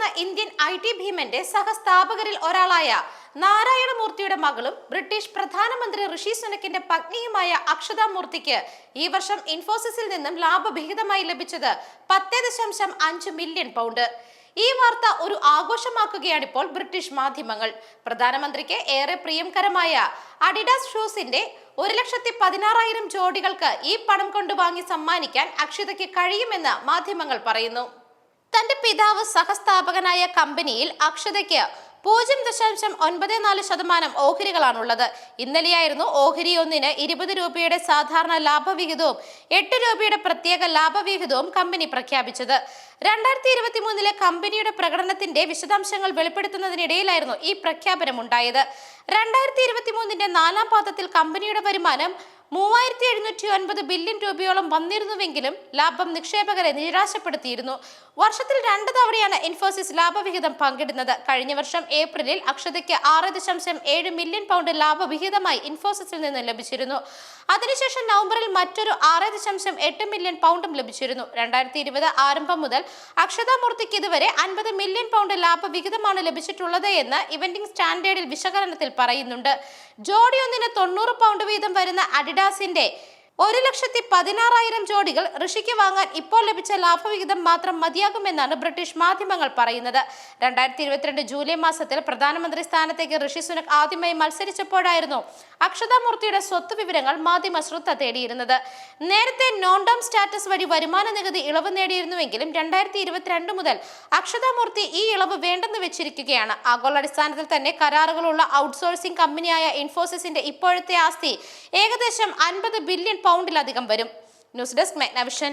അറിയപ്പെടുന്ന Indian I T ഭീമന്റെ സഹസ്ഥാപകരിൽ ഒരാളായ നാരായണമൂർത്തിയുടെ മകളും ബ്രിട്ടീഷ് പ്രധാനമന്ത്രി ഋഷി സുനക്കിന്റെ പത്നിയുമായ അക്ഷതാ മൂർത്തിക്ക് ഈ വർഷം ഇൻഫോസിസിൽ നിന്നും ലാഭവിഹിതമായി ലഭിച്ചത് പത്ത് ദശാംശം അഞ്ച് മില്യൺ പൗണ്ട്. ഈ വാർത്ത ഒരു ആഘോഷമാക്കുകയാണിപ്പോൾ ബ്രിട്ടീഷ് മാധ്യമങ്ങൾ. പ്രധാനമന്ത്രിക്ക് ഏറെ പ്രിയംകരമായ അഡിഡാസ് ഷൂസിന്റെ ഒരു ലക്ഷത്തി പതിനാറായിരം ജോഡികൾക്ക് ഈ പണം കൊണ്ട് വാങ്ങി സമ്മാനിക്കാൻ അക്ഷിതയ്ക്ക് കഴിയുമെന്ന് മാധ്യമങ്ങൾ പറയുന്നു. തന്റെ പിതാവ് സഹസ്ഥാപകനായ കമ്പനിയിൽ അക്ഷതയ്ക്ക് പൂജ്യം ദശാംശം ഒൻപത് നാല് ശതമാനം ഓഹരികളാണുള്ളത്. ഇന്നലെയായിരുന്നു ഓഹരി ഒന്നിന് ഇരുപത് രൂപയുടെ സാധാരണ ലാഭവിഹിതവും എട്ട് രൂപയുടെ പ്രത്യേക ലാഭവിഹിതവും കമ്പനി പ്രഖ്യാപിച്ചത്. രണ്ടായിരത്തി ഇരുപത്തി മൂന്നിലെ കമ്പനിയുടെ പ്രകടനത്തിന്റെ വിശദാംശങ്ങൾ വെളിപ്പെടുത്തുന്നതിനിടയിലായിരുന്നു ഈ പ്രഖ്യാപനം ഉണ്ടായത് രണ്ടായിരത്തി ഇരുപത്തി മൂന്നിന്റെ നാലാം പാദത്തിൽ കമ്പനിയുടെ വരുമാനം മൂവായിരത്തി എഴുന്നൂറ്റി ഒൻപത് ബില്യൺ രൂപയോളം വന്നിരുന്നുവെങ്കിലും ലാഭം നിക്ഷേപകരെ നിരാശപ്പെടുത്തിയിരുന്നു. വർഷത്തിൽ രണ്ട് തവണയാണ് ഇൻഫോസിസ് ലാഭവിഹിതം പങ്കിടുന്നത്. കഴിഞ്ഞ വർഷം ഏപ്രിലിൽ അക്ഷതയ്ക്ക് ആറ് ദശാംശം ഏഴ് മില്യൺ പൗണ്ട് ലാഭവിഹിതമായി ഇൻഫോസിസിൽ നിന്ന് ലഭിച്ചിരുന്നു. അതിനുശേഷം നവംബറിൽ മറ്റൊരു ആറ് ദശാംശം എട്ട് മില്യൺ പൗണ്ടും ലഭിച്ചിരുന്നു. രണ്ടായിരത്തി ഇരുപത് ആരംഭം മുതൽ അക്ഷതാമൂർത്തിക്ക് ഇതുവരെ അൻപത് മില്യൺ പൗണ്ട് ലാഭവിഹിതമാണ് ലഭിച്ചിട്ടുള്ളത് എന്ന് ഇവന്റിംഗ് സ്റ്റാൻഡേർഡിൽ വിശകലനത്തിൽ പറയുന്നുണ്ട്. ജോഡി ഒന്നിന് തൊണ്ണൂറ് പൗണ്ട് വീതം വരുന്ന അഡിഡാസിന്റെ ഒരു ലക്ഷത്തി പതിനാറായിരം ജോഡികൾ ഋഷിക്ക് വാങ്ങാൻ ഇപ്പോൾ ലഭിച്ച ലാഭവിഹിതം മാത്രം മതിയാകുമെന്നാണ് ബ്രിട്ടീഷ് മാധ്യമങ്ങൾ പറയുന്നത്. രണ്ടായിരത്തി ഇരുപത്തിരണ്ട് ജൂലൈ മാസത്തിൽ പ്രധാനമന്ത്രി സ്ഥാനത്തേക്ക് ഋഷി സുനക് ആദ്യമായി മത്സരിച്ചപ്പോഴായിരുന്നു അക്ഷതാമൂർത്തിയുടെ സ്വത്ത് വിവരങ്ങൾ മാധ്യമ ശ്രദ്ധ തേടിയിരുന്നത്. നേരത്തെ നോൺ ഡോം സ്റ്റാറ്റസ് വഴി വരുമാന നികുതി ഇളവ് നേടിയിരുന്നുവെങ്കിലും രണ്ടായിരത്തി ഇരുപത്തിരണ്ട് മുതൽ അക്ഷതാമൂർത്തി ഈ ഇളവ് വേണ്ടെന്ന് വെച്ചിരിക്കുകയാണ്. ആഗോളാടിസ്ഥാനത്തിൽ തന്നെ കരാറുകളുള്ള ഔട്ട്സോഴ്സിംഗ് കമ്പനിയായ ഇൻഫോസിസിന്റെ ഇപ്പോഴത്തെ ആസ്തി ഏകദേശം അൻപത് ബില്യൺ പൗണ്ടിലധികം വരും. News desk Megnavision.